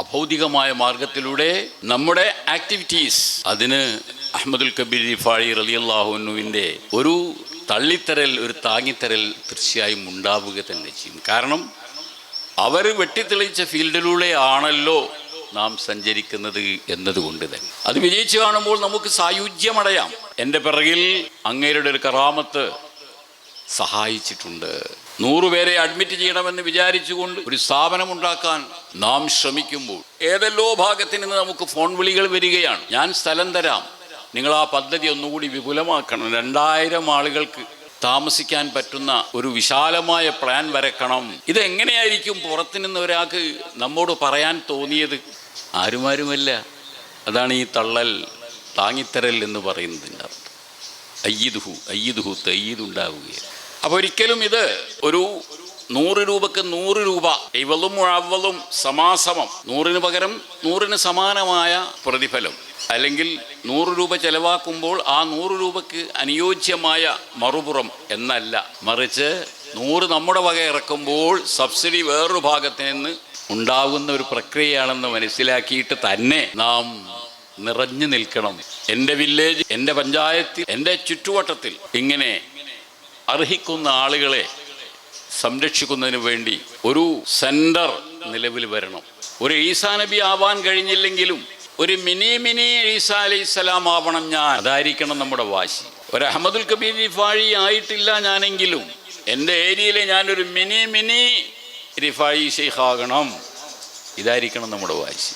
അഭൗതികമായ മാർഗത്തിലൂടെ നമ്മുടെ ആക്ടിവിറ്റീസ് അതിന് അഹമ്മദുൽ കബീർ ഫാഴി റലിയല്ലാഹുവിന്റെ ഒരു തള്ളിത്തരൽ ഒരു താങ്ങിത്തരൽ തീർച്ചയായും ഉണ്ടാവുക തന്നെ ചെയ്യും. കാരണം അവർ വെട്ടിത്തെളിച്ച ഫീൽഡിലൂടെ ആണല്ലോ നാം സഞ്ചരിക്കുന്നത് എന്നതുകൊണ്ട് തന്നെ. അത് വിജയിച്ചു കാണുമ്പോൾ നമുക്ക് സായുജ്യമടയാം. എന്റെ പിറകിൽ അങ്ങേരുടെ ഒരു കറാമത്ത് സഹായിച്ചിട്ടുണ്ട്. നൂറുപേരെ അഡ്മിറ്റ് ചെയ്യണമെന്ന് വിചാരിച്ചുകൊണ്ട് ഒരു സ്ഥാപനം ഉണ്ടാക്കാൻ നാം ശ്രമിക്കുമ്പോൾ ഏതെല്ലോ ഭാഗത്ത് നിന്ന് നമുക്ക് ഫോൺ വിളികൾ വരികയാണ്. ഞാൻ സ്ഥലം തരാം. നിങ്ങൾ ആ പദ്ധതി ഒന്നുകൂടി വിപുലമാക്കണം. രണ്ടായിരം ആളുകൾക്ക് താമസിക്കാൻ പറ്റുന്ന ഒരു വിശാലമായ പ്ലാൻ വരക്കണം. ഇതെങ്ങനെയായിരിക്കും പുറത്തു നിന്ന് ഒരാൾക്ക് നമ്മോട് പറയാൻ തോന്നിയത്? ആരുമാരുമല്ല. അതാണ് ഈ തള്ളൽ താങ്ങിത്തരൽ എന്ന് പറയുന്നതിന്റെ അർത്ഥം. അയ്യിദുഹു അയ്യിദുഹു തയ്യീദുണ്ടാവുകയാണ്. അപ്പോൾ ഒരിക്കലും ഇത് ഒരു നൂറ് രൂപക്ക് നൂറ് രൂപ ഇവളും അവളും സമാസമം. നൂറിന് പകരം നൂറിന് സമാനമായ പ്രതിഫലം. അല്ലെങ്കിൽ നൂറ് രൂപ ചെലവാക്കുമ്പോൾ ആ നൂറ് രൂപക്ക് അനുയോജ്യമായ മറുപുറം എന്നല്ല. മറിച്ച് നൂറ് നമ്മുടെ വക ഇറക്കുമ്പോൾ സബ്സിഡി വേറൊരു ഭാഗത്ത് നിന്ന് ഉണ്ടാകുന്ന ഒരു പ്രക്രിയയാണെന്ന് മനസ്സിലാക്കിയിട്ട് തന്നെ നാം നിറഞ്ഞു നിൽക്കണം. എന്റെ വില്ലേജ് എന്റെ പഞ്ചായത്തിൽ എന്റെ ചുറ്റുവട്ടത്തിൽ ഇങ്ങനെ അർഹിക്കുന്ന ആളുകളെ സംരക്ഷിക്കുന്നതിന് വേണ്ടി ഒരു സെന്റർ നിലവിൽ വരണം. ഒരു ഈസാ നബി ആവാൻ കഴിഞ്ഞില്ലെങ്കിലും ഒരു മിനി മിനി ഈസ അലൈഹി സ്വലാം ആവണം ഞാൻ. അതായിരിക്കണം നമ്മുടെ വാശി. ഒരു അഹമ്മദുൽ കബീർ റിഫാഴി ആയിട്ടില്ല ഞാനെങ്കിലും എന്റെ ഏരിയയിലെ ഞാനൊരു മിനി മിനി റിഫായി ഷെയ്ഖ് ആകണം. ഇതായിരിക്കണം നമ്മുടെ വാശി.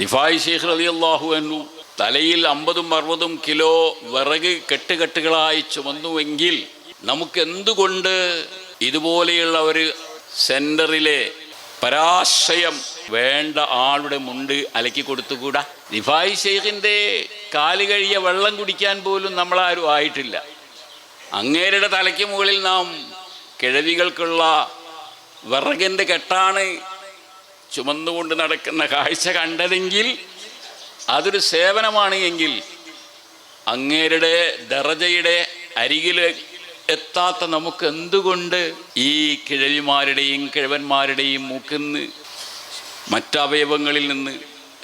റിഫായി ഷെയ്ഖ് അലി അള്ളാഹു എന്നു തലയിൽ അമ്പതും അറുപതും കിലോ വിറക് കെട്ടുകെട്ടുകളായി ചുമന്നുവെങ്കിൽ നമുക്ക് എന്തുകൊണ്ട് ഇതുപോലെയുള്ള ഒരു സെന്ററിലെ പരാശയം വേണ്ട ആളുടെ മുണ്ട് അലക്കി കൊടുത്തുകൂടാ? നിഫായി ഷെയ്ഖിന്റെ കാൽ കഴിയ വെള്ളം കുടിക്കാൻ പോലും നമ്മളാരും ആയിട്ടില്ല. അങ്ങേരുടെ തലയ്ക്ക് മുകളിൽ നാം കിഴവികൾക്കുള്ള വിറകിന്റെ കെട്ടാണ് ചുമന്നുകൊണ്ട് നടക്കുന്ന കാഴ്ച കണ്ടതെങ്കിൽ അതൊരു സേവനമാണ് എങ്കിൽ അങ്ങേരുടെ ദറജയുടെ അരികിൽ എത്താത്ത നമുക്ക് എന്തുകൊണ്ട് ഈ കിഴവിമാരുടെയും കിഴവന്മാരുടെയും മൂക്കിന്ന് മറ്റവയവങ്ങളിൽ നിന്ന്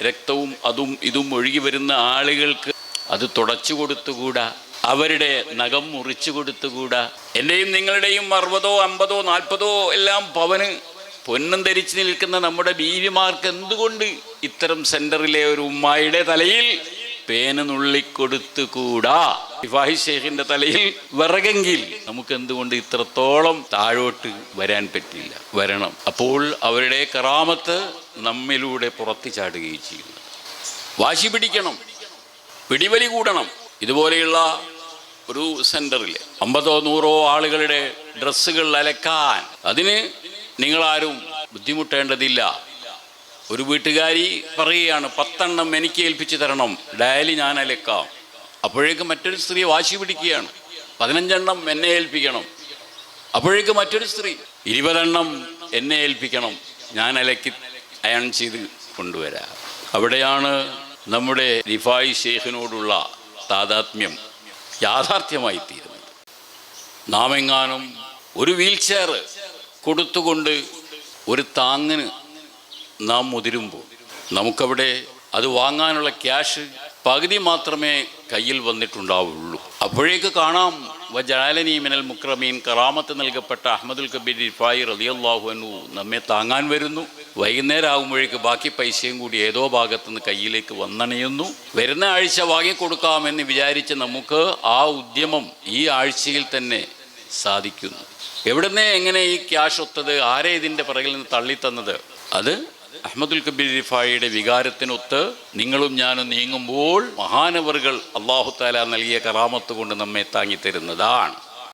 രക്തവും അതും ഇതും ഒഴുകി വരുന്ന ആളുകൾക്ക് അത് തുടച്ചു കൊടുത്തുകൂടാ? അവരുടെ നഖം മുറിച്ചു കൊടുത്തുകൂടാ? എന്റെയും നിങ്ങളുടെയും അറുപതോ അമ്പതോ നാൽപ്പതോ എല്ലാം പവന് പൊന്നും ധരിച്ചു നിൽക്കുന്ന നമ്മുടെ ബീവിമാർക്ക് എന്തുകൊണ്ട് ഇത്തരം സെന്ററിലെ ഒരു ഉമ്മായിയുടെ തലയിൽ പേന നുള്ളിക്കൊടുത്തുകൂടാ? ഇഫാഹി ഷേഖിന്റെ തലയിൽ വിറകെങ്കിൽ നമുക്ക് എന്തുകൊണ്ട് ഇത്രത്തോളം താഴോട്ട് വരാൻ പറ്റില്ല? വരണം. അപ്പോൾ അവരുടെ കറാമത്ത് നമ്മിലൂടെ പുറത്തു ചാടുകയും ചെയ്യുന്നു വാശി പിടിക്കണം. പിടിവലി കൂടണം. ഇതുപോലെയുള്ള ഒരു സെന്ററിൽ അമ്പതോ നൂറോ ആളുകളുടെ ഡ്രസ്സുകൾ അലക്കാൻ അതിന് നിങ്ങളാരും ബുദ്ധിമുട്ടേണ്ടതില്ല. ഒരു വീട്ടുകാരി പറയുകയാണ് പത്തെണ്ണം എനിക്ക് ഏൽപ്പിച്ചു തരണം. ഡയലി ഞാൻ അലക്കാം. അപ്പോഴേക്ക് മറ്റൊരു സ്ത്രീ വാശി പിടിക്കുകയാണ്. പതിനഞ്ചെണ്ണം എന്നെ ഏൽപ്പിക്കണം. അപ്പോഴേക്ക് മറ്റൊരു സ്ത്രീ ഇരുപതെണ്ണം എന്നെ ഏൽപ്പിക്കണം. ഞാൻ അലക്കി അയൺ ചെയ്ത് കൊണ്ടുവരാം. അവിടെയാണ് നമ്മുടെ റിഫായി ഷേഖിനോടുള്ള താതാത്മ്യം യാഥാർത്ഥ്യമായി തീരുന്നത്. നാം എങ്ങാനും ഒരു വീൽ ചെയർ കൊടുത്തുകൊണ്ട് ഒരു താങ്ങിന് നാം മുതിരുമ്പോൾ നമുക്കവിടെ അത് വാങ്ങാനുള്ള ക്യാഷ് പകുതി മാത്രമേ കയ്യിൽ വന്നിട്ടുണ്ടാവുള്ളൂ. അപ്പോഴേക്ക് കാണാം വജാലനി മിനൽ മുക്രമീൻ കറാമത്ത് നൽകപ്പെട്ട അഹമ്മദുൽ കബീർ ഇഫായി റലിയല്ലാഹു അനു നമ്മെ താങ്ങാൻ വരുന്നു. വൈകുന്നേരം ആകുമ്പോഴേക്ക് ബാക്കി പൈസയും കൂടി ഏതോ ഭാഗത്തു നിന്ന് കയ്യിലേക്ക് വന്നണയുന്നു. വരുന്ന ആഴ്ച വാങ്ങിക്കൊടുക്കാമെന്ന് വിചാരിച്ച് നമുക്ക് ആ ഉദ്യമം ഈ ആഴ്ചയിൽ തന്നെ സാധിക്കുന്നു. എവിടുന്നേ എങ്ങനെ ഈ ക്യാഷ് ഒത്തത് ആരെ ഇതിന്റെ പിറകിൽ നിന്ന് തള്ളിത്തന്നത്? അത് അഹമ്മദുൽ കബീർ റിഫായിയുടെ വികാരത്തിനൊത്ത് നിങ്ങളും ഞാനും നീങ്ങുമ്പോൾ മഹാനവറുകൾ അള്ളാഹു താല നൽകിയ കറാമത്ത് കൊണ്ട് നമ്മെ താങ്ങി തരുന്നതാണ്.